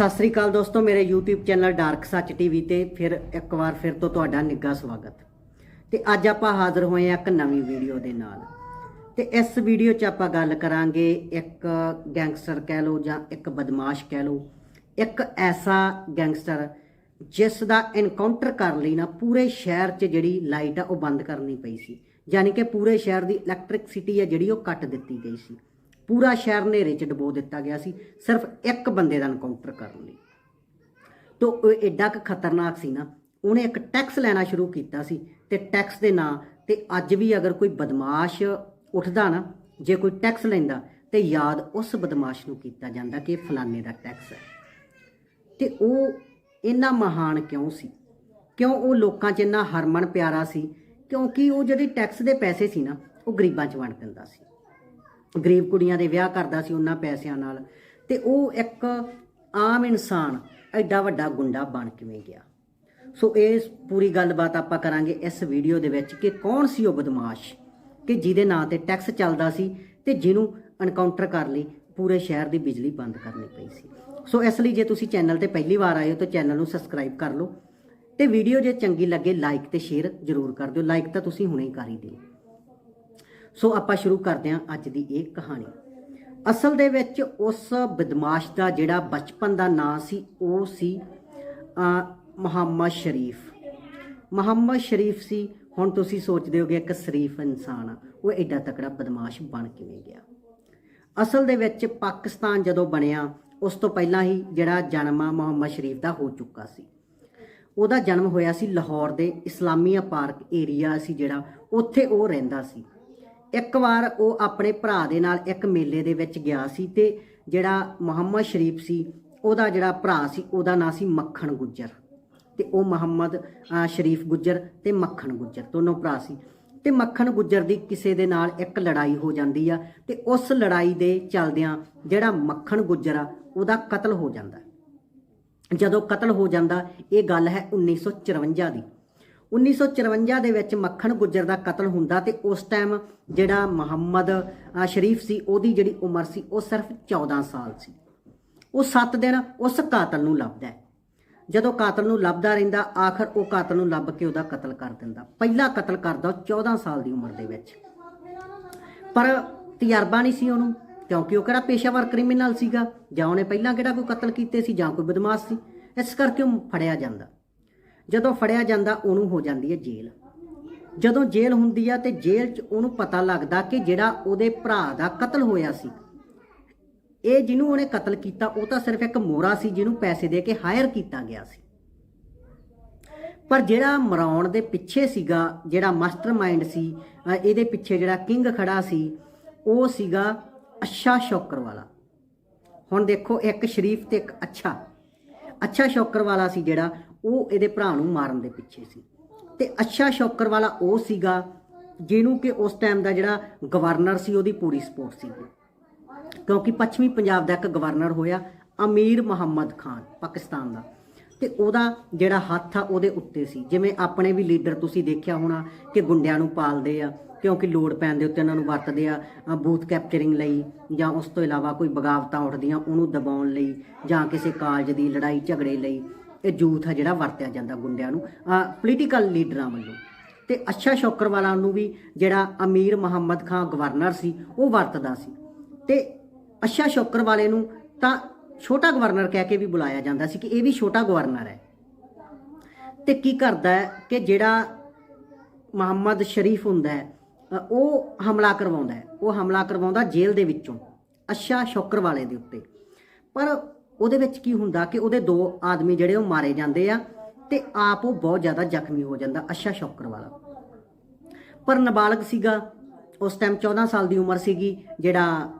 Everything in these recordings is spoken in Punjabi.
ਸਤਿ ਸ੍ਰੀ ਅਕਾਲ ਦੋਸਤੋ, ਮੇਰੇ YouTube ਚੈਨਲ ਡਾਰਕ ਸੱਚ ਟੀਵੀ ਤੇ ਫਿਰ ਇੱਕ ਵਾਰ ਫਿਰ ਤੋਂ ਤੁਹਾਡਾ ਨਿੱਘਾ ਸਵਾਗਤ। ਤੇ ਅੱਜ ਆਪਾਂ ਹਾਜ਼ਰ ਹੋਏ ਹਾਂ ਇੱਕ ਨਵੀਂ ਵੀਡੀਓ ਦੇ ਨਾਲ। ਤੇ ਇਸ ਵੀਡੀਓ 'ਚ ਆਪਾਂ ਗੱਲ ਕਰਾਂਗੇ ਇੱਕ ਗੈਂਗਸਟਰ ਕਹਿ ਲਓ ਜਾਂ ਇੱਕ ਬਦਮਾਸ਼ ਕਹਿ ਲਓ, ਇੱਕ ਐਸਾ ਗੈਂਗਸਟਰ ਜਿਸ ਦਾ ਐਨਕਾਊਂਟਰ ਕਰ ਲਈ ਨਾ, ਪੂਰੇ ਸ਼ਹਿਰ 'ਚ ਜਿਹੜੀ ਲਾਈਟ ਆ ਉਹ ਬੰਦ ਕਰਨੀ ਪਈ ਸੀ। ਯਾਨੀ ਕਿ ਪੂਰੇ ਸ਼ਹਿਰ ਦੀ ਇਲੈਕਟ੍ਰਿਸਿਟੀ ਹੈ ਜਿਹੜੀ ਉਹ ਕੱਟ ਦਿੱਤੀ ਗਈ ਸੀ। ਪੂਰਾ ਸ਼ਹਿਰ ਹਨੇਰੇ 'ਚ ਡਬੋ ਦਿੱਤਾ ਗਿਆ ਸੀ, ਸਿਰਫ ਇੱਕ ਬੰਦੇ ਦਾ ਐਨਕਾਊਂਟਰ ਕਰਨ ਲਈ। ਤੋ ਉਹ ਐਡਾ ਕੁ ਖਤਰਨਾਕ ਸੀ ਨਾ, ਉਹਨੇ ਇੱਕ ਟੈਕਸ ਲੈਣਾ ਸ਼ੁਰੂ ਕੀਤਾ ਸੀ ਤੇ ਟੈਕਸ ਦੇ ਨਾਂ ਤੇ ਅੱਜ ਵੀ ਅਗਰ ਕੋਈ ਬਦਮਾਸ਼ ਉੱਠਦਾ ਨਾ, ਜੇ ਕੋਈ ਟੈਕਸ ਲੈਂਦਾ ਤੇ ਯਾਦ ਉਸ ਬਦਮਾਸ਼ ਨੂੰ ਕੀਤਾ ਜਾਂਦਾ ਕਿ ਇਹ ਫਲਾਣੇ ਦਾ ਟੈਕਸ ਹੈ। ਤੇ ਉਹ ਇੰਨਾ ਮਹਾਨ ਕਿਉਂ ਸੀ? ਕਿਉਂ ਉਹ ਲੋਕਾਂ 'ਚ ਇੰਨਾ ਹਰਮਨ ਪਿਆਰਾ ਸੀ? ਕਿਉਂਕਿ ਉਹ ਜਿਹੜੇ ਟੈਕਸ ਦੇ ਪੈਸੇ ਸੀ ਨਾ, ਉਹ ਗਰੀਬਾਂ 'ਚ ਵੰਡ ਦਿੰਦਾ ਸੀ। ਗਰੀਬ ਕੁੜੀਆਂ ਦੇ ਵਿਆਹ ਕਰਦਾ ਸੀ ਉਹਨਾਂ ਪੈਸਿਆਂ ਨਾਲ। ਤੇ ਉਹ ਇੱਕ ਆਮ ਇਨਸਾਨ ਐਡਾ ਵੱਡਾ ਗੁੰਡਾ ਬਣ ਕਿਵੇਂ ਗਿਆ? ਸੋ ਇਸ ਪੂਰੀ ਗੱਲਬਾਤ ਆਪਾਂ ਕਰਾਂਗੇ ਇਸ ਵੀਡੀਓ ਦੇ ਵਿੱਚ ਕਿ ਕੌਣ ਸੀ ਉਹ ਬਦਮਾਸ਼, ਕਿ ਜਿਹਦੇ ਨਾਂ ਤੇ ਟੈਕਸ ਚੱਲਦਾ ਸੀ ਤੇ ਜਿਹਨੂੰ ਐਨਕਾਊਂਟਰ ਕਰ ਲਈ, ਪੂਰੇ ਸ਼ਹਿਰ ਦੀ ਬਿਜਲੀ ਬੰਦ ਕਰਨੀ ਪਈ ਸੀ। ਸੋ ਇਸ ਲਈ ਜੇ ਤੁਸੀਂ ਚੈਨਲ ਤੇ ਪਹਿਲੀ ਵਾਰ ਆਏ ਹੋ ਤਾਂ ਚੈਨਲ ਨੂੰ ਸਬਸਕ੍ਰਾਈਬ ਕਰ ਲਓ ਤੇ ਵੀਡੀਓ ਜੇ ਚੰਗੀ ਲੱਗੇ ਲਾਈਕ ਤੇ ਸ਼ੇਅਰ ਜ਼ਰੂਰ ਕਰ ਦਿਓ। ਲਾਈਕ ਤਾਂ ਤੁਸੀਂ ਹੁਣੇ ਹੀ ਕਰ ਹੀ ਦਿਓ। ਸੋ ਆਪਾਂ ਸ਼ੁਰੂ ਕਰਦੇ ਹਾਂ ਅੱਜ ਦੀ ਇਹ ਕਹਾਣੀ। ਅਸਲ ਦੇ ਵਿੱਚ ਉਸ ਬਦਮਾਸ਼ ਦਾ ਜਿਹੜਾ ਬਚਪਨ ਦਾ ਨਾਂ ਸੀ, ਉਹ ਸੀ ਮੁਹੰਮਦ ਸ਼ਰੀਫ। ਮੁਹੰਮਦ ਸ਼ਰੀਫ ਸੀ, ਹੁਣ ਤੁਸੀਂ ਸੋਚਦੇ ਹੋਗੇ ਇੱਕ ਸ਼ਰੀਫ ਇਨਸਾਨ ਆ, ਉਹ ਐਡਾ ਤਕੜਾ ਬਦਮਾਸ਼ ਬਣ ਕਿਵੇਂ ਗਿਆ? ਅਸਲ ਦੇ ਵਿੱਚ ਪਾਕਿਸਤਾਨ ਜਦੋਂ ਬਣਿਆ, ਉਸ ਤੋਂ ਪਹਿਲਾਂ ਹੀ ਜਿਹੜਾ ਜਨਮ ਆ ਮੁਹੰਮਦ ਸ਼ਰੀਫ ਦਾ ਹੋ ਚੁੱਕਾ ਸੀ। ਉਹਦਾ ਜਨਮ ਹੋਇਆ ਸੀ ਲਾਹੌਰ ਦੇ ਇਸਲਾਮੀਆ ਪਾਰਕ ਏਰੀਆ ਸੀ ਜਿਹੜਾ, ਉੱਥੇ ਉਹ ਰਹਿੰਦਾ ਸੀ। ਇੱਕ ਵਾਰ ਉਹ ਆਪਣੇ ਭਰਾ ਦੇ ਨਾਲ ਇੱਕ ਮੇਲੇ ਦੇ ਵਿੱਚ ਗਿਆ ਸੀ ਤੇ ਜਿਹੜਾ ਮੁਹੰਮਦ ਸ਼ਰੀਫ ਸੀ, ਉਹਦਾ ਜਿਹੜਾ ਭਰਾ ਸੀ, ਉਹਦਾ ਨਾਂ ਸੀ ਮੱਖਣ ਗੁੱਜਰ। ਤੇ ਉਹ ਮੁਹੰਮਦ ਸ਼ਰੀਫ ਗੁੱਜਰ ਤੇ ਮੱਖਣ ਗੁੱਜਰ, ਦੋਨੋਂ ਭਰਾ ਸੀ। ਤੇ ਮੱਖਣ ਗੁੱਜਰ ਦੀ ਕਿਸੇ ਦੇ ਨਾਲ ਇੱਕ ਲੜਾਈ ਹੋ ਜਾਂਦੀ ਆ ਤੇ ਉਸ ਲੜਾਈ ਦੇ ਚੱਲਦਿਆਂ ਜਿਹੜਾ ਮੱਖਣ ਗੁੱਜਰ ਆ, ਉਹਦਾ ਕਤਲ ਹੋ ਜਾਂਦਾ। ਜਦੋਂ ਕਤਲ ਹੋ ਜਾਂਦਾ, ਇਹ ਗੱਲ ਹੈ 1954 ਦੀ। 1954 ਦੇ ਵਿੱਚ ਮੱਖਣ ਗੁੱਜਰ ਦਾ ਕਤਲ ਹੁੰਦਾ ਤੇ ਉਸ ਟਾਈਮ ਜਿਹੜਾ ਮੁਹੰਮਦ ਸ਼ਰੀਫ ਸੀ, ਉਹਦੀ ਜਿਹੜੀ ਉਮਰ ਸੀ, ਉਹ ਸਿਰਫ 14 ਸਾਲ ਸੀ। ਉਹ 7 ਦਿਨ ਉਸ ਕਾਤਲ ਨੂੰ ਲੱਭਦਾ ਜਦੋਂ ਕਾਤਲ ਨੂੰ ਲੱਭਦਾ ਰਹਿੰਦਾ, ਆਖਰ ਉਹ ਕਾਤਲ ਨੂੰ ਲੱਭ ਕੇ ਉਹਦਾ ਕਤਲ ਕਰ ਦਿੰਦਾ। ਪਹਿਲਾ ਕਤਲ ਕਰਦਾ ਉਹ 14 ਸਾਲ ਦੀ ਉਮਰ ਦੇ ਵਿੱਚ। ਪਰ ਤਜਰਬਾ ਨਹੀਂ ਸੀ ਉਹਨੂੰ, ਕਿਉਂਕਿ ਉਹ ਕਿਹੜਾ ਪੇਸ਼ਾਵਰ ਕ੍ਰਿਮੀਨਲ ਸੀਗਾ, ਜਾਂ ਉਹਨੇ ਪਹਿਲਾਂ ਕਿਹੜਾ ਕੋਈ ਕਤਲ ਕੀਤੇ ਸੀ, ਜਾਂ ਕੋਈ ਬਦਮਾਸ਼ ਸੀ, ਇਸ ਕਰਕੇ ਉਹ ਫੜਿਆ ਜਾਂਦਾ। ਜਦੋਂ ਫੜਿਆ ਜਾਂਦਾ, ਉਹਨੂੰ ਹੋ ਜਾਂਦੀ ਹੈ ਜੇਲ੍ਹ। ਜਦੋਂ ਜੇਲ੍ਹ ਹੁੰਦੀ ਆ ਤੇ ਜੇਲ੍ਹ 'ਚ ਉਹਨੂੰ ਪਤਾ ਲੱਗਦਾ ਕਿ ਜਿਹੜਾ ਉਹਦੇ ਭਰਾ ਦਾ ਕਤਲ ਹੋਇਆ ਸੀ, ਇਹ ਜਿਹਨੂੰ ਉਹਨੇ ਕਤਲ ਕੀਤਾ, ਉਹ ਤਾਂ ਸਿਰਫ ਇੱਕ ਮੋਰਾ ਸੀ ਜਿਹਨੂੰ ਪੈਸੇ ਦੇ ਕੇ ਹਾਇਰ ਕੀਤਾ ਗਿਆ ਸੀ। ਪਰ ਜਿਹੜਾ ਮਰਾਉਣ ਦੇ ਪਿੱਛੇ ਸੀਗਾ, ਜਿਹੜਾ ਮਾਸਟਰਮਾਈਂਡ ਸੀ ਇਹਦੇ ਪਿੱਛੇ ਜਿਹੜਾ ਕਿੰਗ ਖੜਾ ਸੀ, ਉਹ ਸੀਗਾ ਅੱਛਾ ਸ਼ੌਕਰ ਵਾਲਾ ਹੁਣ ਦੇਖੋ, ਇੱਕ ਸ਼ਰੀਫ ਤੇ ਇੱਕ ਅੱਛਾ। ਅੱਛਾ ਸ਼ੌਕਰ ਵਾਲਾ ਸੀ ਜਿਹੜਾ ਉਹ ਇਹਦੇ ਭਰਾ ਨੂੰ ਮਾਰਨ ਦੇ ਪਿੱਛੇ ਸੀ। ਤੇ ਅੱਛਾ ਸ਼ੌਕਰ ਵਾਲਾ ਉਹ ਸੀਗਾ ਜਿਹਨੂੰ ਕਿ ਉਸ ਟਾਈਮ ਦਾ ਜਿਹੜਾ ਗਵਰਨਰ ਸੀ, ਉਹਦੀ ਪੂਰੀ ਸਪੋਰਟ ਸੀ। ਕਿਉਂਕਿ ਪੱਛਮੀ ਪੰਜਾਬ ਦਾ ਇੱਕ ਗਵਰਨਰ ਹੋਇਆ, ਅਮੀਰ ਮੁਹੰਮਦ ਖਾਨ, ਪਾਕਿਸਤਾਨ ਦਾ। ਤੇ ਉਹਦਾ ਜਿਹੜਾ ਹੱਥ ਆ, ਉਹਦੇ ਉੱਤੇ ਸੀ। ਜਿਵੇਂ ਆਪਣੇ ਵੀ ਲੀਡਰ ਤੁਸੀਂ ਦੇਖਿਆ ਹੋਣਾ ਕਿ ਗੁੰਡਿਆਂ ਨੂੰ ਪਾਲਦੇ ਆ, ਕਿਉਂਕਿ ਲੋੜ ਪੈਣ ਦੇ ਉੱਤੇ ਉਹਨਾਂ ਨੂੰ ਵਰਤਦੇ ਆ ਬੂਥ ਕੈਪਚਰਿੰਗ ਲਈ ਜਾਂ ਉਸ ਤੋਂ ਇਲਾਵਾ ਕੋਈ ਬਗਾਵਤਾਂ ਉੱਠਦੀਆਂ, ਉਹਨੂੰ ਦਬਾਉਣ ਲਈ ਜਾਂ ਕਿਸੇ ਕਾਲਜ ਦੀ ਲੜਾਈ ਝਗੜੇ ਲਈ। ਇਹ ਜੂਥ ਆ ਜਿਹੜਾ ਵਰਤਿਆ ਜਾਂਦਾ ਗੁੰਡਿਆਂ ਨੂੰ ਪੋਲੀਟੀਕਲ ਲੀਡਰਾਂ ਵੱਲੋਂ। ਤੇ ਅੱਛਾ ਸ਼ੌਕਰਵਾਲਾ ਨੂੰ ਵੀ ਜਿਹੜਾ ਅਮੀਰ ਮੁਹੰਮਦ ਖਾਨ ਗਵਰਨਰ ਸੀ, ਉਹ ਵਰਤਦਾ ਸੀ। ਤੇ ਅੱਛਾ ਸ਼ੌਕਰਵਾਲੇ ਨੂੰ ਤਾਂ ਛੋਟਾ ਗਵਰਨਰ ਕਹਿ ਕੇ ਵੀ ਬੁਲਾਇਆ ਜਾਂਦਾ ਸੀ ਕਿ ਇਹ ਵੀ ਛੋਟਾ ਗਵਰਨਰ ਹੈ। ਤੇ ਕੀ ਕਰਦਾ ਹੈ ਕਿ ਜਿਹੜਾ ਮੁਹੰਮਦ ਸ਼ਰੀਫ ਹੁੰਦਾ ਹੈ ਉਹ ਹਮਲਾ ਕਰਵਾਉਂਦਾ ਉਹ ਹਮਲਾ ਕਰਵਾਉਂਦਾ ਜੇਲ੍ਹ ਦੇ ਵਿੱਚੋਂ ਅੱਛਾ ਸ਼ੌਕਰ ਵਾਲੇ ਦੇ ਉੱਤੇ। ਪਰ ਉਹਦੇ ਵਿੱਚ ਕੀ ਹੁੰਦਾ ਕਿ ਉਹਦੇ ਦੋ ਆਦਮੀ ਜਿਹੜੇ ਉਹ ਮਾਰੇ ਜਾਂਦੇ ਆ ਤੇ ਆਪ ਉਹ ਬਹੁਤ ਜ਼ਿਆਦਾ ਜ਼ਖਮੀ ਹੋ ਜਾਂਦਾ, ਅੱਛਾ ਸ਼ੌਕਰ ਵਾਲਾ। ਪਰ ਨਾਬਾਲਗ ਸੀਗਾ, ਉਸ ਟਾਈਮ 14 ਸਾਲ ਦੀ ਉਮਰ ਸੀਗੀ, ਜਿਹੜਾ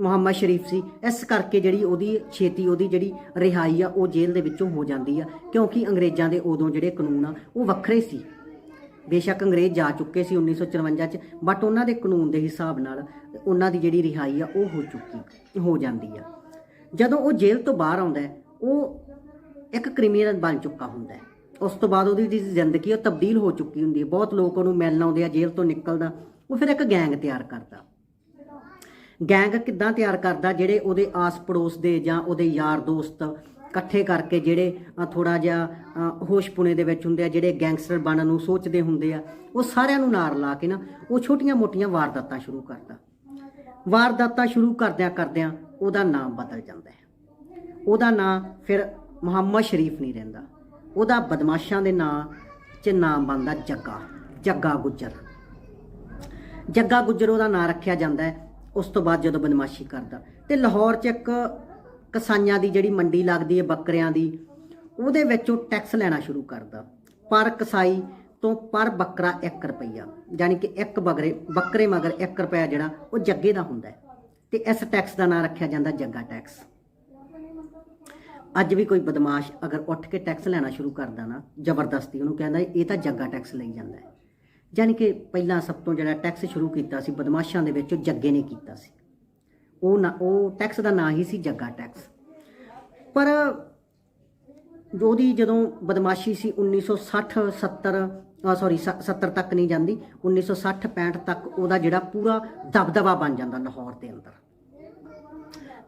ਮੁਹੰਮਦ ਸ਼ਰੀਫ ਸੀ, ਇਸ ਕਰਕੇ ਜਿਹੜੀ ਉਹਦੀ ਛੇਤੀ ਉਹਦੀ ਜਿਹੜੀ ਰਿਹਾਈ ਆ, ਉਹ ਜੇਲ੍ਹ ਦੇ ਵਿੱਚੋਂ ਹੋ ਜਾਂਦੀ ਆ, ਕਿਉਂਕਿ ਅੰਗਰੇਜ਼ਾਂ ਦੇ ਉਦੋਂ ਜਿਹੜੇ ਕਾਨੂੰਨ ਆ, ਉਹ ਵੱਖਰੇ ਸੀ। ਬੇਸ਼ੱਕ ਅੰਗਰੇਜ਼ ਜਾ ਚੁੱਕੇ ਸੀ 1954 ਚ ਬਟ ਉਹਨਾਂ ਦੇ ਕਾਨੂੰਨ ਦੇ ਹਿਸਾਬ ਨਾਲ ਉਹਨਾਂ ਦੀ ਜਿਹੜੀ ਰਿਹਾਈ ਆ, ਉਹ ਹੋ ਚੁੱਕੀ, ਹੋ ਜਾਂਦੀ ਆ। ਜਦੋਂ ਉਹ ਜੇਲ੍ਹ ਤੋਂ ਬਾਹਰ ਆਉਂਦਾ ਹੈ, ਉਹ ਇੱਕ ਕ੍ਰਿਮੀਨਲ ਬਣ ਚੁੱਕਾ ਹੁੰਦਾ ਹੈ। ਉਸ ਤੋਂ ਬਾਅਦ ਉਹਦੀ ਜਿਹੜੀ ਜ਼ਿੰਦਗੀ ਉਹ ਤਬਦੀਲ ਹੋ ਚੁੱਕੀ ਹੁੰਦੀ ਹੈ। ਬਹੁਤ ਲੋਕ ਉਹਨੂੰ ਮਿਲਣ ਆਉਂਦੇ ਆ ਜੇਲ੍ਹ ਤੋਂ ਨਿਕਲਦਾ ਉਹ ਫਿਰ ਇੱਕ ਗੈਂਗ ਤਿਆਰ ਕਰਦਾ। ਗੈਂਗ ਕਿੱਦਾਂ ਤਿਆਰ ਕਰਦਾ? ਜਿਹੜੇ ਉਹਦੇ ਆਸ ਪੜੋਸ ਦੇ ਜਾਂ ਉਹਦੇ ਯਾਰ ਦੋਸਤ ਇਕੱਠੇ ਕਰਕੇ ਜਿਹੜੇ ਥੋੜਾ ਜਿਹਾ ਅ, ਹੋਸ਼ਪੁਣੇ ਦੇ ਵਿੱਚ ਹੁੰਦੇ ਆ ਜਿਹੜੇ ਗੈਂਗਸਟਰ ਬਣਨ ਨੂੰ ਸੋਚਦੇ ਹੁੰਦੇ ਆ ਉਹ ਸਾਰਿਆਂ ਨੂੰ ਨਾਰ ਲਾ ਕੇ ਨਾ ਉਹ ਛੋਟੀਆਂ-ਮੋਟੀਆਂ ਵਾਰਦਾਤਾਂ ਸ਼ੁਰੂ ਕਰਦਾ। ਵਾਰਦਾਤਾਂ ਸ਼ੁਰੂ ਕਰਦਿਆਂ ਕਰਦਿਆਂ ਉਹਦਾ ਨਾਮ ਬਦਲ ਜਾਂਦਾ ਹੈ। ਉਹਦਾ ਨਾਂ ਫਿਰ ਮੁਹੰਮਦ ਸ਼ਰੀਫ ਨਹੀਂ ਰਹਿੰਦਾ। ਉਹਦਾ ਬਦਮਾਸ਼ਾਂ ਦੇ ਨਾਂ 'ਚ ਨਾਮ ਬਣਦਾ ਜੱਗਾ ਜੱਗਾ ਗੁੱਜਰ। ਜੱਗਾ ਗੁੱਜਰ ਉਹਦਾ ਨਾਂ ਰੱਖਿਆ ਜਾਂਦਾ ਹੈ। ਉਸ ਤੋਂ ਬਾਅਦ ਜਦੋਂ ਬਦਮਾਸ਼ੀ ਕਰਦਾ। ਤੇ ਲਾਹੌਰ 'ਚ ਇੱਕ ਕਸਾਈਆਂ ਦੀ ਜਿਹੜੀ ਮੰਡੀ ਲੱਗਦੀ ਹੈ ਬੱਕਰਿਆਂ ਦੀ, ਉਹਦੇ ਵਿੱਚੋਂ ਟੈਕਸ ਲੈਣਾ ਸ਼ੁਰੂ ਕਰਦਾ। ਪਰ ਕਸਾਈ ਤੋਂ ਪਰ ਬੱਕਰਾ 1 ਰੁਪਈਆ ਯਾਨੀ ਕਿ ਇੱਕ ਬਗਰੇ, ਬੱਕਰੇ ਮਗਰ 1 ਰੁਪਇਆ ਜਿਹੜਾ ਉਹ ਜੱਗੇ ਦਾ ਹੁੰਦਾ ਹੈ। ਤੇ ਇਸ ਟੈਕਸ ਦਾ ਨਾਂ ਰੱਖਿਆ ਜਾਂਦਾ ਜੱਗਾ ਟੈਕਸ ਅੱਜ ਵੀ ਕੋਈ ਬਦਮਾਸ਼ ਅਗਰ ਉੱਠ ਕੇ ਟੈਕਸ ਲੈਣਾ ਸ਼ੁਰੂ ਕਰਦਾ ਨਾ, ਜ਼ਬਰਦਸਤੀ ਉਹਨੂੰ ਕਹਿੰਦਾ ਇਹ ਤਾਂ ਜੱਗਾ ਟੈਕਸ ਲਈ ਜਾਂਦਾ ਹੈ। ਯਾਨੀ ਕਿ ਪਹਿਲਾਂ ਸਭ ਤੋਂ ਜਿਹੜਾ ਟੈਕਸ ਸ਼ੁਰੂ ਕੀਤਾ ਸੀ, ਬਦਮਾਸ਼ਾਂ ਦੇ ਵਿੱਚ ਉਹ ਜੱਗੇ ਨੇ ਕੀਤਾ ਸੀ। ਉਹ ਨਾ, ਉਹ ਟੈਕਸ ਦਾ ਨਾਂ ਹੀ ਸੀ ਜੱਗਾ ਟੈਕਸ ਪਰ ਉਹਦੀ ਜਦੋਂ ਬਦਮਾਸ਼ੀ ਸੀ 1960 70 ਸੌਰੀ 70 ਤੱਕ ਨਹੀਂ ਜਾਂਦੀ 1960 65 ਤੱਕ ਉਹਦਾ ਜਿਹੜਾ ਪੂਰਾ ਦਬਦਬਾ ਬਣ ਜਾਂਦਾ ਲਾਹੌਰ ਦੇ ਅੰਦਰ।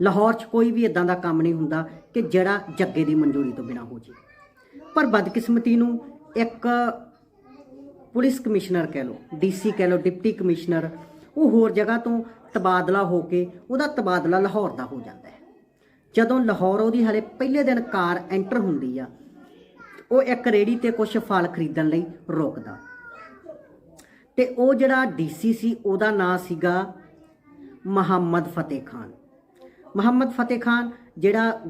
ਲਾਹੌਰ 'ਚ ਕੋਈ ਵੀ ਇਦਾਂ ਦਾ ਕੰਮ ਨਹੀਂ ਹੁੰਦਾ ਕਿ ਜਿਹੜਾ ਜੱਗੇ ਦੀ ਮਨਜ਼ੂਰੀ ਤੋਂ ਬਿਨਾ ਹੋ ਜੇ। ਪਰ ਬਦਕਿਸਮਤੀ ਨੂੰ ਇੱਕ ਪੁਲਿਸ ਕਮਿਸ਼ਨਰ ਕਹਿ ਲਓ ਡੀਸੀ ਕਹਿ ਲਓ, ਡਿਪਟੀ ਕਮਿਸ਼ਨਰ, ਉਹ ਹੋਰ ਜਗ੍ਹਾ ਤੋਂ ਤਬਾਦਲਾ ਹੋ ਕੇ ਉਹਦਾ ਤਬਾਦਲਾ ਲਾਹੌਰ ਦਾ ਹੋ ਜਾਂਦਾ ਹੈ। ਜਦੋਂ ਲਾਹੌਰ ਉਹਦੀ ਹਲੇ ਪਹਿਲੇ ਦਿਨ ਕਾਰ ਐਂਟਰ ਹੁੰਦੀ ਆ ਉਹ ਇੱਕ ਰੇੜੀ ਤੇ ਕੁਝ ਫਲ ਖਰੀਦਣ ਲਈ ਰੋਕਦਾ। ਤੇ ਉਹ ਜਿਹੜਾ ਡੀਸੀ ਸੀ, ਉਹਦਾ ਨਾਂ ਸੀਗਾ ਮੁਹੰਮਦ ਫਤਿਹ ਖਾਨ। ਮੁਹੰਮਦ ਫਤਿਹ ਖਾਨ ਜਿਹੜਾ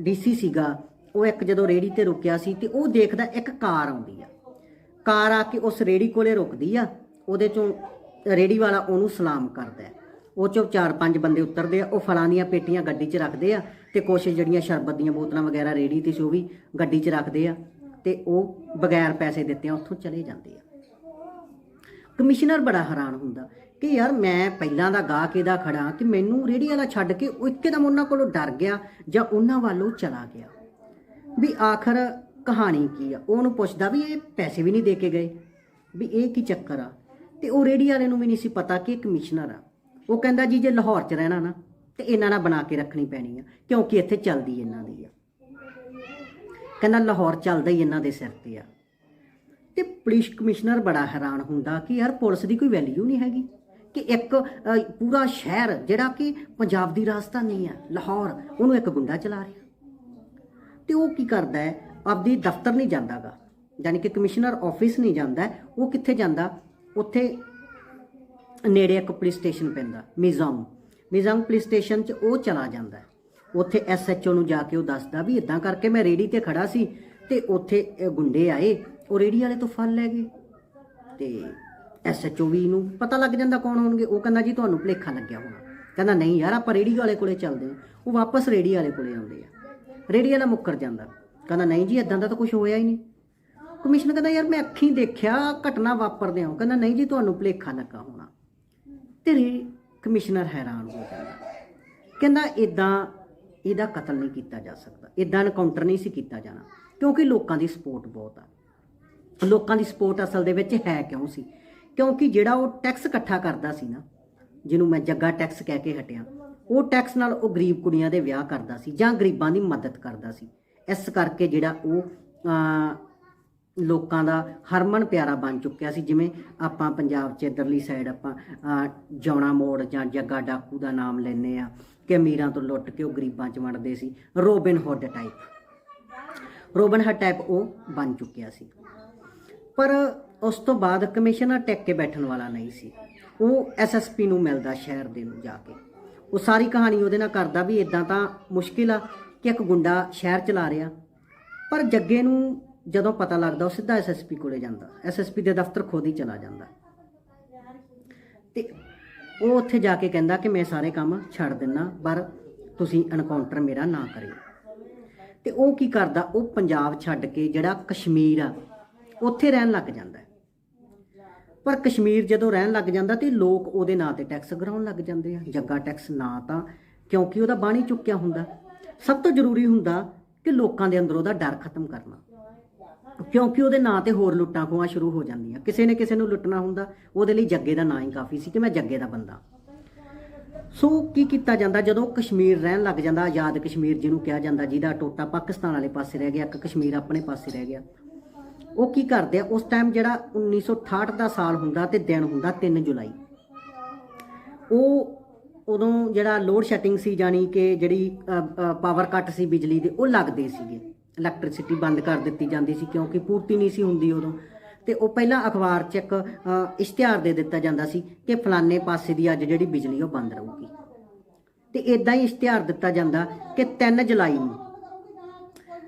ਡੀਸੀ ਸੀਗਾ, ਉਹ ਇੱਕ ਜਦੋਂ ਰੇੜੀ ਤੇ ਰੁਕਿਆ ਸੀ ਤੇ ਉਹ ਦੇਖਦਾ ਇੱਕ ਕਾਰ ਆਉਂਦੀ ਆ। ਕਾਰ ਆ ਕੇ ਉਸ ਰੇੜੀ ਕੋਲੇ ਰੁਕਦੀ ਆ, ਉਹਦੇ ਚੋਂ ਰੇੜੀ ਵਾਲਾ ਉਹਨੂੰ ਸਲਾਮ ਕਰਦਾ। ਹੈ। ਉਹ ਚੋਂ ਚਾਰ ਪੰਜ ਬੰਦੇ ਉਤਰਦੇ ਆ, ਉਹ ਫਲਾਂ ਦੀਆਂ ਪੇਟੀਆਂ ਗੱਡੀ 'ਚ ਰੱਖਦੇ ਆ ਤੇ ਕੁਛ ਜਿਹੜੀਆਂ ਸ਼ਰਬਤ ਦੀਆਂ ਬੋਤਲਾਂ ਵਗੈਰਾ ਰੇੜੀ ਤੇ ਸੀ ਉਹ ਵੀ ਗੱਡੀ 'ਚ ਰੱਖਦੇ ਆ ਤੇ ਉਹ ਬਗੈਰ ਪੈਸੇ ਦਿੱਤਿਆਂ ਉੱਥੋਂ ਚਲੇ ਜਾਂਦੇ ਆ। ਕਮਿਸ਼ਨਰ ਬੜਾ ਹੈਰਾਨ ਹੁੰਦਾ ਕਿ ਯਾਰ ਮੈਂ ਪਹਿਲਾਂ ਦਾ ਗਾਹ ਇਹਦਾ ਖੜਾ ਕਿ ਮੈਨੂੰ ਰੇੜੀ ਵਾਲਾ ਛੱਡ ਕੇ ਉਹ ਇੱਕਦਮ ਉਹਨਾਂ ਕੋਲੋਂ ਡਰ ਗਿਆ ਜਾਂ ਉਹਨਾਂ ਵੱਲੋਂ ਚਲਾ ਗਿਆ। ਵੀ ਆਖਰ ਕਹਾਣੀ ਕੀ ਆ? ਉਹਨੂੰ ਪੁੱਛਦਾ ਵੀ ਇਹ ਪੈਸੇ ਵੀ ਨਹੀਂ ਦੇ ਕੇ ਗਏ। ਵੀ ਇਹ ਕੀ ਚੱਕਰ ਆ? ਤੇ ਉਹ ਰੇੜੀ ਵਾਲੇ ਨੂੰ ਵੀ ਨਹੀਂ ਸੀ ਪਤਾ ਕਿ ਇਹ ਕਮਿਸ਼ਨਰ ਆ। ਉਹ ਕਹਿੰਦਾ ਜੀ ਜੇ ਲਾਹੌਰ 'ਚ ਰਹਿਣਾ ਨਾ, ਤੇ ਇਹਨਾਂ ਨਾਲ ਬਣਾ ਕੇ ਰੱਖਣੀ ਪੈਣੀ ਆ, ਕਿਉਂਕਿ ਇੱਥੇ ਚੱਲਦੀ ਇਹਨਾਂ ਦੀ ਆ। ਕਹਿੰਦਾ ਲਾਹੌਰ ਚੱਲਦਾ ਹੀ ਇਹਨਾਂ ਦੇ ਸਿਰ ਤੇ ਆ। ਤੇ ਪੁਲਿਸ ਕਮਿਸ਼ਨਰ ਬੜਾ ਹੈਰਾਨ ਹੁੰਦਾ ਕਿ ਯਾਰ ਪੁਲਿਸ ਦੀ ਕੋਈ ਵੈਲਿਊ ਨਹੀਂ ਹੈਗੀ, ਕਿ ਇੱਕ ਪੂਰਾ ਸ਼ਹਿਰ ਜਿਹੜਾ ਕਿ ਪੰਜਾਬ ਦੀ ਰਾਜਧਾਨੀ ਆ, ਲਾਹੌਰ, ਉਹਨੂੰ ਇੱਕ ਗੁੰਡਾ ਚਲਾ ਰਿਹਾ। ਤੇ ਉਹ ਕੀ ਕਰਦਾ ਹੈ? ਆਪਦੀ ਦਫ਼ਤਰ ਨਹੀਂ ਜਾਂਦਾਗਾ ਯਾਨੀ ਕਿ ਕਮਿਸ਼ਨਰ ਆਫਿਸ ਨਹੀਂ ਜਾਂਦਾ, ਉਹ ਕਿੱਥੇ ਜਾਂਦਾ? ਉੱਥੇ ਨੇੜੇ ਇੱਕ ਪੁਲਿਸ ਸਟੇਸ਼ਨ ਪੈਂਦਾ, ਮਿਜ਼ਾਮ। ਮਿਜ਼ਾਮ ਪੁਲਿਸ ਸਟੇਸ਼ਨ 'ਚ ਉਹ ਚਲਾ ਜਾਂਦਾ ਹੈ। ਉੱਥੇ ਐਸਐਚਓ ਨੂੰ ਜਾ ਕੇ ਉਹ ਦੱਸਦਾ ਵੀ ਇਦਾਂ ਕਰਕੇ ਮੈਂ ਰੇੜੀ ਤੇ ਖੜਾ ਸੀ ਤੇ ਉੱਥੇ ਗੁੰਡੇ ਆਏ, ਉਹ ਰੇੜੀ ਵਾਲੇ ਤੋਂ ਫੜ ਲੈ ਗਏ। ਤੇ ਐਸਐਚਓ ਵੀ ਨੂੰ ਪਤਾ ਲੱਗ ਜਾਂਦਾ ਕੌਣ ਹੋਣਗੇ, ਉਹ ਕਹਿੰਦਾ ਜੀ ਤੁਹਾਨੂੰ ਭੁਲੇਖਾ ਲੱਗਿਆ ਹੋਣਾ। ਕਹਿੰਦਾ ਨਹੀਂ ਯਾਰ, ਆਪਾਂ ਰੇੜੀ ਵਾਲੇ ਕੋਲੇ ਚੱਲਦੇ ਹਾਂ, ਉਹ ਵਾਪਸ ਰੇੜੀ ਵਾਲੇ ਕੋਲੇ ਆਉਂਦੇ ਆ। ਰੇੜੀ ਵਾਲਾ ਮੁੱਕਰ ਜਾਂਦਾ। ਕਹਿੰਦਾ ਨਹੀਂ ਜੀ ਇਦਾਂ ਦਾ ਤਾਂ ਕੁਝ ਹੋਇਆ ਹੀ ਨਹੀਂ। ਕਮਿਸ਼ਨਰ ਕਹਿੰਦਾ, ਯਾਰ ਮੈਂ ਅੱਖੀਂ ਦੇਖਿਆ, ਘਟਨਾ ਵਾਪਰਦੇ ਹਾਂ ਕਹਿੰਦਾ ਨਹੀਂ ਜੀ, ਤੁਹਾਨੂੰ ਭੁਲੇਖਾ ਲੱਗਾ ਹੋਣਾ। ਤੇ ਕਮਿਸ਼ਨਰ ਹੈਰਾਨ ਹੋ ਜਾਂਦਾ। ਕਹਿੰਦਾ ਇਦਾਂ ਇਹਦਾ ਕਤਲ ਨਹੀਂ ਕੀਤਾ ਜਾ ਸਕਦਾ। ਇਦਾਂ ਐਨਕਾਊਂਟਰ ਨਹੀਂ ਸੀ ਕੀਤਾ ਜਾਣਾ। ਕਿਉਂਕਿ ਲੋਕਾਂ ਦੀ ਸਪੋਰਟ ਬਹੁਤ ਆ। ਲੋਕਾਂ ਦੀ ਸਪੋਰਟ ਅਸਲ ਦੇ ਵਿੱਚ ਹੈ ਕਿਉਂ ਸੀ? ਕਿਉਂਕਿ ਜਿਹੜਾ ਉਹ ਟੈਕਸ ਇਕੱਠਾ ਕਰਦਾ ਸੀ ਨਾ, ਜਿਹਨੂੰ ਮੈਂ ਜੱਗਾ ਟੈਕਸ ਕਹਿ ਕੇ ਹਟਿਆ, ਉਹ ਟੈਕਸ ਨਾਲ ਉਹ ਗਰੀਬ ਕੁੜੀਆਂ ਦੇ ਵਿਆਹ ਕਰਦਾ ਸੀ ਜਾਂ ਗਰੀਬਾਂ ਦੀ ਮਦਦ ਕਰਦਾ ਸੀ। ਇਸ ਕਰਕੇ ਜਿਹੜਾ ਉਹ ਲੋਕਾਂ ਦਾ ਹਰਮਨ ਪਿਆਰਾ ਬਣ ਚੁੱਕਿਆ ਸੀ, ਜਿਵੇਂ ਆਪਾਂ ਪੰਜਾਬ 'ਚ ਇਧਰਲੀ ਸਾਈਡ ਆਪਾਂ ਜੌਣਾ ਮੋੜ ਜਾਂ ਜੱਗਾ ਡਾਕੂ ਦਾ ਨਾਮ ਲੈਨੇ ਆ ਕਿ ਅਮੀਰਾਂ ਤੋਂ ਲੁੱਟ ਕੇ ਉਹ ਗਰੀਬਾਂ 'ਚ ਵੰਡਦੇ ਸੀ। Robin Hood type Robin Hood type ਉਹ ਬਣ ਚੁੱਕਿਆ ਸੀ। ਪਰ ਉਸ ਤੋਂ ਬਾਅਦ ਕਮਿਸ਼ਨਰ ਟੈਕ ਕੇ ਬੈਠਣ ਵਾਲਾ ਨਹੀਂ ਸੀ। ਉਹ ਐਸਐਸਪੀ ਨੂੰ ਮਿਲਦਾ ਸ਼ਹਿਰ ਦੇ ਨੂੰ ਜਾ ਕੇ। ਉਹ ਸਾਰੀ ਕਹਾਣੀ ਉਹਦੇ ਨਾਲ ਕਰਦਾ ਵੀ ਇਦਾਂ ਤਾਂ ਮੁਸ਼ਕਿਲ ਆ ਕਿ ਇੱਕ ਗੁੰਡਾ ਸ਼ਹਿਰ ਚਲਾ ਰਿਹਾ, ਪਰ ਜੱਗੇ ਨੂੰ ਜਦੋਂ ਪਤਾ ਲੱਗਦਾ ਉਹ ਸਿੱਧਾ ਐਸਐਸਪੀ ਕੋਲੇ ਜਾਂਦਾ। ਐਸਐਸਪੀ ਦੇ ਦਫ਼ਤਰ ਖੁਦ ਹੀ ਚਲਾ ਜਾਂਦਾ। ਤੇ ਉਹ ਉੱਥੇ ਜਾ ਕੇ ਕਹਿੰਦਾ ਕਿ ਮੈਂ ਸਾਰੇ ਕੰਮ ਛੱਡ ਦਿੰਨਾ, ਪਰ ਤੁਸੀਂ ਐਨਕਾਊਂਟਰ ਮੇਰਾ ਨਾ ਕਰਿਓ। ਤੇ ਉਹ ਕੀ ਕਰਦਾ, ਉਹ ਪੰਜਾਬ ਛੱਡ ਕੇ ਜਿਹੜਾ ਕਸ਼ਮੀਰ ਆ, ਉੱਥੇ ਰਹਿਣ ਲੱਗ ਜਾਂਦਾ। ਪਰ ਕਸ਼ਮੀਰ ਜਦੋਂ ਰਹਿਣ ਲੱਗ ਜਾਂਦਾ ਤੇ ਲੋਕ ਉਹਦੇ ਨਾਂ ਤੇ ਟੈਕਸ ਗਰਾਉਣ ਲੱਗ ਜਾਂਦੇ ਆ। ਜੱਗਾ ਟੈਕਸ ਨਾ ਤਾਂ, ਕਿਉਂਕਿ ਉਹਦਾ ਬਾਣੀ ਚੁੱਕਿਆ ਹੁੰਦਾ। ਸਭ ਤੋਂ ਜ਼ਰੂਰੀ ਹੁੰਦਾ ਕਿ ਲੋਕਾਂ ਦੇ ਅੰਦਰ ਉਹਦਾ ਡਰ ਖਤਮ ਕਰਨਾ। ਕਿਉਂਕਿ ਉਹਦੇ ਨਾਂ ਤੇ ਹੋਰ ਲੁੱਟਾਂ ਖੋਹਾਂ ਸ਼ੁਰੂ ਹੋ ਜਾਂਦੀਆਂ। ਕਿਸੇ ਨੇ ਕਿਸੇ ਨੂੰ ਲੁੱਟਣਾ ਹੁੰਦਾ, ਉਹਦੇ ਲਈ ਜੱਗੇ ਦਾ ਨਾਂ ਹੀ ਕਾਫੀ ਸੀ ਕਿ ਮੈਂ ਜੱਗੇ ਦਾ ਬੰਦਾ। ਸੋ ਕੀ ਕੀਤਾ ਜਾਂਦਾ, ਜਦੋਂ ਕਸ਼ਮੀਰ ਰਹਿਣ ਲੱਗ ਜਾਂਦਾ, ਆਜ਼ਾਦ ਕਸ਼ਮੀਰ ਜਿਹਨੂੰ ਕਿਹਾ ਜਾਂਦਾ, ਜਿਹਦਾ ਟੋਟਾ ਪਾਕਿਸਤਾਨ ਵਾਲੇ ਪਾਸੇ ਰਹਿ ਗਿਆ, ਇੱਕ ਕਸ਼ਮੀਰ ਆਪਣੇ ਪਾਸੇ ਰਹਿ ਗਿਆ। ਉਹ ਕੀ ਕਰਦੇ ਆ, ਉਸ ਟਾਈਮ ਜਿਹੜਾ 1968 ਦਾ ਸਾਲ ਹੁੰਦਾ ਤੇ ਦਿਨ ਹੁੰਦਾ 3 ਜੁਲਾਈ। ਉਹ ਉਦੋਂ ਜਿਹੜਾ ਲੋਡ ਸ਼ੈਟਿੰਗ ਸੀ ਜਾਨੀ ਕਿ ਜਿਹੜੀ ਪਾਵਰ ਕੱਟ ਸੀ ਬਿਜਲੀ ਦੇ, ਉਹ ਲੱਗਦੇ ਸੀਗੇ। ਇਲੈਕਟ੍ਰਿਸਿਟੀ ਬੰਦ ਕਰ ਦਿੱਤੀ ਜਾਂਦੀ ਸੀ ਕਿਉਂਕਿ ਪੂਰਤੀ ਨਹੀਂ ਸੀ ਹੁੰਦੀ ਉਦੋਂ। ਤੇ ਉਹ ਪਹਿਲਾਂ ਅਖਬਾਰ 'ਚ ਇੱਕ ਇਸ਼ਤਿਹਾਰ ਦੇ ਦਿੱਤਾ ਜਾਂਦਾ ਸੀ ਕਿ ਫਲਾਣੇ ਪਾਸੇ ਦੀ ਅੱਜ ਜਿਹੜੀ ਬਿਜਲੀ ਉਹ ਬੰਦ ਰਹੂਗੀ। ਤੇ ਇਦਾਂ ਹੀ ਇਸ਼ਤਿਹਾਰ ਦਿੱਤਾ ਜਾਂਦਾ ਕਿ 3 ਜੁਲਾਈ ਨੂੰ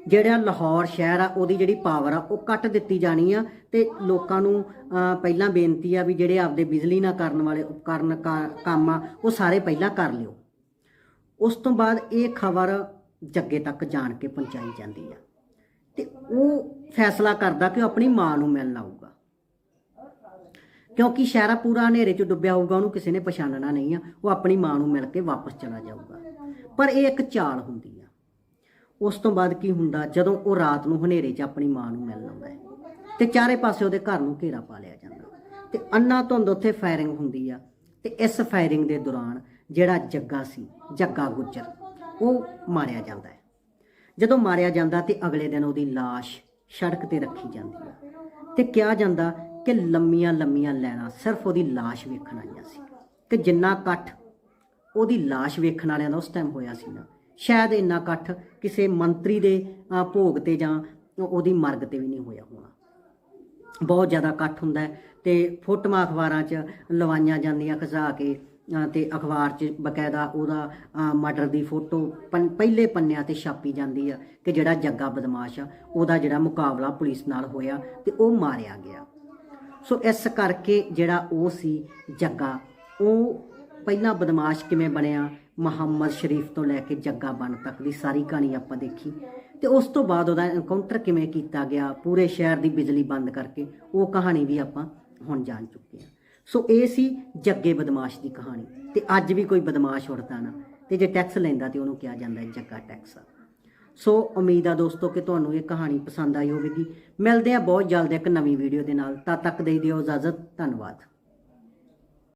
ਜਿਹੜਾ ਲਾਹੌਰ ਸ਼ਹਿਰ ਆ, ਉਹਦੀ ਜਿਹੜੀ ਪਾਵਰ ਆ, ਉਹ ਕੱਟ ਦਿੱਤੀ ਜਾਣੀ ਆ ਤੇ ਲੋਕਾਂ ਨੂੰ ਪਹਿਲਾਂ ਬੇਨਤੀ ਆ ਵੀ ਜਿਹੜੇ ਆਪਦੇ ਬਿਜਲੀ ਨਾਲ ਕਰਨ ਵਾਲੇ ਉਪਕਰਨ, ਕਾ- ਕੰਮ ਆ, ਉਹ ਸਾਰੇ ਪਹਿਲਾਂ ਕਰ ਲਿਓ। ਉਸ ਤੋਂ ਬਾਅਦ ਇਹ ਖਬਰ ਜੱਗੇ ਤੱਕ ਜਾਣ ਕੇ ਪਹੁੰਚਾਈ ਜਾਂਦੀ ਆ। ਤੇ ਉਹ ਫੈਸਲਾ ਕਰਦਾ ਕਿ ਉਹ ਆਪਣੀ ਮਾਂ ਨੂੰ ਮਿਲਣ ਆਊਗਾ। ਕਿਉਂਕਿ ਸ਼ਹਿਰਾ ਪੂਰਾ ਹਨੇਰੇ 'ਚ ਡੁੱਬਿਆ ਹੋਊਗਾ, ਉਹਨੂੰ ਕਿਸੇ ਨੇ ਪਛਾਣਨਾ ਨਹੀਂ ਆ। ਉਹ ਆਪਣੀ ਮਾਂ ਨੂੰ ਮਿਲ ਕੇ ਵਾਪਸ ਚਲਾ ਜਾਊਗਾ। ਪਰ ਇਹ ਇੱਕ ਚਾਲ ਹੁੰਦੀ ਆ। ਉਸ ਤੋਂ ਬਾਅਦ ਕੀ ਹੁੰਦਾ, ਜਦੋਂ ਉਹ ਰਾਤ ਨੂੰ ਹਨੇਰੇ 'ਚ ਆਪਣੀ ਮਾਂ ਨੂੰ ਮਿਲਣ ਆਉਂਦਾ ਹੈ, ਤੇ ਚਾਰੇ ਪਾਸੇ ਉਹਦੇ ਘਰ ਨੂੰ ਘੇਰਾ ਪਾ ਲਿਆ ਜਾਂਦਾ। ਤੇ ਅੰਨਾ ਧੁੰਦ ਉੱਥੇ ਫਾਇਰਿੰਗ ਹੁੰਦੀ ਆ, ਤੇ ਇਸ ਫਾਇਰਿੰਗ ਦੇ ਦੌਰਾਨ ਜਿਹੜਾ ਜੱਗਾ ਸੀ, ਜੱਗਾ ਗੁੱਜਰ ਉਹ ਮਾਰਿਆ ਜਾਂਦਾ ਹੈ ਜਦੋਂ ਮਾਰਿਆ ਜਾਂਦਾ ਤੇ ਅਗਲੇ ਦਿਨ ਉਹਦੀ লাশ ਸੜਕ ਤੇ ਰੱਖੀ ਜਾਂਦੀ ਆ ਤੇ ਕਿਹਾ ਜਾਂਦਾ ਕਿ ਲੰਮੀਆਂ ਲੰਮੀਆਂ ਲੈਣਾ ਸਿਰਫ ਉਹਦੀ লাশ ਵੇਖਣ ਆਈਆਂ ਸੀ ਕਿ ਜਿੰਨਾ ਇਕੱਠ ਉਹਦੀ লাশ ਵੇਖਣ ਵਾਲਿਆਂ ਦਾ ਉਸ ਟਾਈਮ ਹੋਇਆ ਸੀ ਨਾ ਸ਼ਾਇਦ ਇੰਨਾ ਇਕੱਠ ਕਿਸੇ ਮੰਤਰੀ ਦੇ ਅਹ, ਭੋਗ ਤੇ ਜਾਂ ਉਹਦੀ ਮਰਗ ਤੇ ਵੀ ਨਹੀਂ ਹੋਇਆ ਹੋਣਾ ਬਹੁਤ ਜ਼ਿਆਦਾ ਇਕੱਠ ਹੁੰਦਾ ਹੈ ਤੇ ਫੋਟੋਆਂ ਅਖਬਾਰਾਂ 'ਚ ਲਵਾਈਆਂ ਜਾਂਦੀਆਂ ਖਜ਼ਾ ਕੇ ਅਹ ਤੇ ਅਖਬਾਰ 'ਚ ਬਕਾਇਦਾ ਉਹਦਾ ਮਰਡਰ ਦੀ ਫੋਟੋ ਪਨ- ਪਹਿਲੇ ਪੰਨਿਆਂ ਤੇ ਛਾਪੀ ਜਾਂਦੀ ਆ ਕਿ ਜਿਹੜਾ ਜੱਗਾ ਬਦਮਾਸ਼ ਆ, ਉਹਦਾ ਜਿਹੜਾ ਮੁਕਾਬਲਾ ਪੁਲਿਸ ਨਾਲ ਹੋਇਆ ਤੇ ਉਹ ਮਾਰਿਆ ਗਿਆ। ਸੋ ਇਸ ਕਰਕੇ ਜਿਹੜਾ ਉਹ ਸੀ ਜੱਗਾ, ਉਹ ਪਹਿਲਾਂ ਬਦਮਾਸ਼ ਕਿਵੇਂ ਬਣਿਆ, ਮੁਹੰਮਦ ਸ਼ਰੀਫ ਤੋਂ ਲੈ ਕੇ ਜੱਗਾ ਬਣ ਤੱਕ ਦੀ ਸਾਰੀ ਕਹਾਣੀ ਆਪਾਂ ਦੇਖੀ। ਤੇ ਉਸ ਤੋਂ ਬਾਅਦ ਉਹਦਾ ਐਨਕਾਊਂਟਰ ਕਿਵੇਂ ਕੀਤਾ ਗਿਆ, ਪੂਰੇ ਸ਼ਹਿਰ ਦੀ ਬਿਜਲੀ ਬੰਦ ਕਰਕੇ, ਉਹ ਕਹਾਣੀ ਵੀ ਆਪਾਂ ਹੁਣ ਜਾਣ ਚੁੱਕੇ ਹਾਂ। ਸੋ ਇਹ ਸੀ ਜੱਗੇ ਬਦਮਾਸ਼ ਦੀ ਕਹਾਣੀ। ਤੇ ਅੱਜ ਵੀ ਕੋਈ ਬਦਮਾਸ਼ ਉੜਦਾ ਨਾ। ਤੇ ਜੇ ਟੈਕਸ ਲੈਂਦਾ ਤੇ ਉਹਨੂੰ ਕਿਹਾ ਜਾਂਦਾ ਹੈ ਜੱਗਾ ਟੈਕਸ। ਸੋ ਉਮੀਦ ਆ ਦੋਸਤੋ ਕਿ ਤੁਹਾਨੂੰ ਇਹ ਕਹਾਣੀ ਪਸੰਦ ਆਈ ਹੋਵੇਗੀ। ਮਿਲਦੇ ਆ ਬਹੁਤ ਜਲਦ ਇੱਕ ਨਵੀਂ ਵੀਡੀਓ ਦੇ ਨਾਲ। ਤਦ ਤੱਕ ਦੇ ਦਿਓ ਇਜਾਜ਼ਤ। ਧੰਨਵਾਦ।